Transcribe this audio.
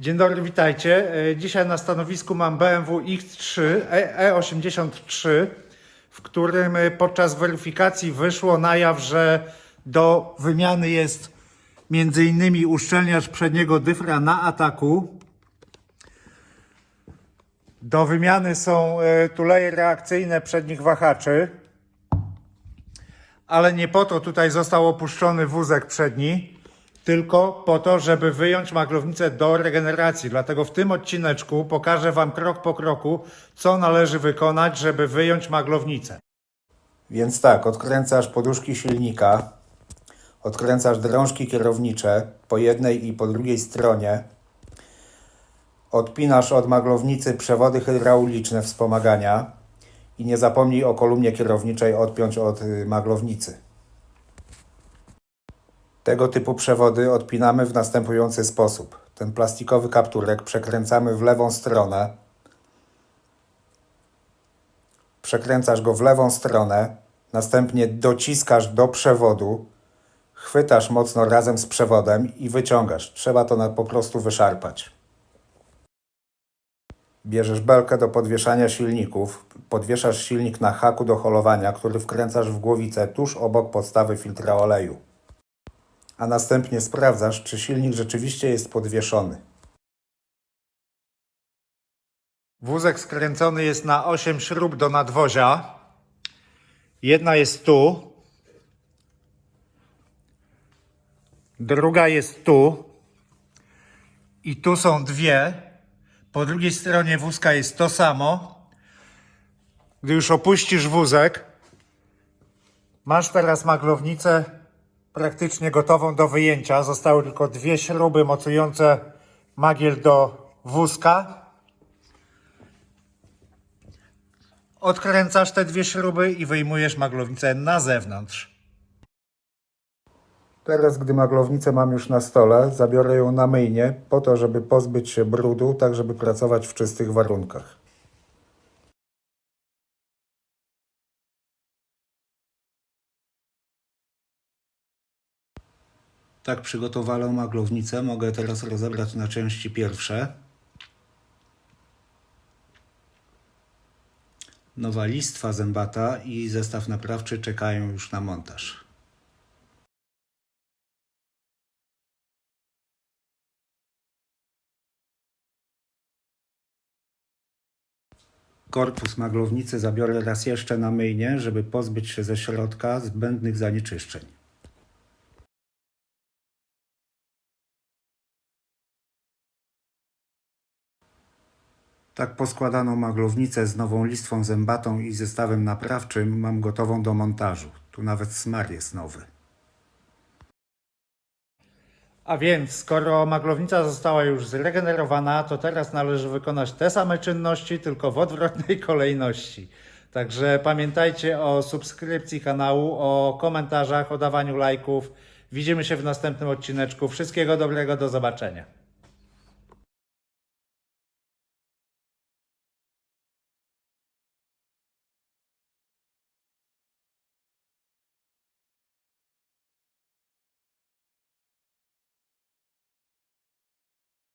Dzień dobry, witajcie. E, Dzisiaj na stanowisku mam BMW X3 E- E83, w którym e, podczas weryfikacji wyszło na jaw, że do wymiany jest m.in. uszczelniacz przedniego dyfra na ataku. Do wymiany są e, tuleje reakcyjne przednich wahaczy, ale nie po to tutaj został opuszczony wózek przedni, tylko po to, żeby wyjąć maglownicę do regeneracji. Dlatego w tym odcineczku pokażę Wam krok po kroku, co należy wykonać, żeby wyjąć maglownicę. Więc tak, odkręcasz poduszki silnika, odkręcasz drążki kierownicze po jednej i po drugiej stronie, odpinasz od maglownicy przewody hydrauliczne wspomagania i nie zapomnij o kolumnie kierowniczej odpiąć od y, maglownicy. Tego typu przewody odpinamy w następujący sposób. Ten plastikowy kapturek przekręcamy w lewą stronę, przekręcasz go w lewą stronę, następnie dociskasz do przewodu, chwytasz mocno razem z przewodem i wyciągasz. Trzeba to na, po prostu wyszarpać. Bierzesz belkę do podwieszania silników, podwieszasz silnik na haku do holowania, który wkręcasz w głowicę tuż obok podstawy filtra oleju. A następnie sprawdzasz, czy silnik rzeczywiście jest podwieszony. Wózek skręcony jest na 8 śrub do nadwozia. Jedna jest tu. Druga jest tu. I tu są dwie. Po drugiej stronie wózka jest to samo. Gdy już opuścisz wózek, masz teraz maglownicę praktycznie gotową do wyjęcia. Zostały tylko dwie śruby mocujące magiel do wózka. Odkręcasz te dwie śruby i wyjmujesz maglownicę na zewnątrz. Teraz, gdy maglownicę mam już na stole, zabiorę ją na myjnię po to, żeby pozbyć się brudu, tak żeby pracować w czystych warunkach. Tak przygotowaną maglownicę mogę teraz rozebrać na części pierwsze. Nowa listwa zębata i zestaw naprawczy czekają już na montaż. Korpus maglownicy zabiorę raz jeszcze na myjnię, żeby pozbyć się ze środka zbędnych zanieczyszczeń. Tak poskładaną maglownicę z nową listwą zębatą i zestawem naprawczym mam gotową do montażu. Tu nawet smar jest nowy. A więc, skoro maglownica została już zregenerowana, to teraz należy wykonać te same czynności, tylko w odwrotnej kolejności. Także pamiętajcie o subskrypcji kanału, o komentarzach, o dawaniu lajków. Widzimy się w następnym odcineczku. Wszystkiego dobrego, do zobaczenia.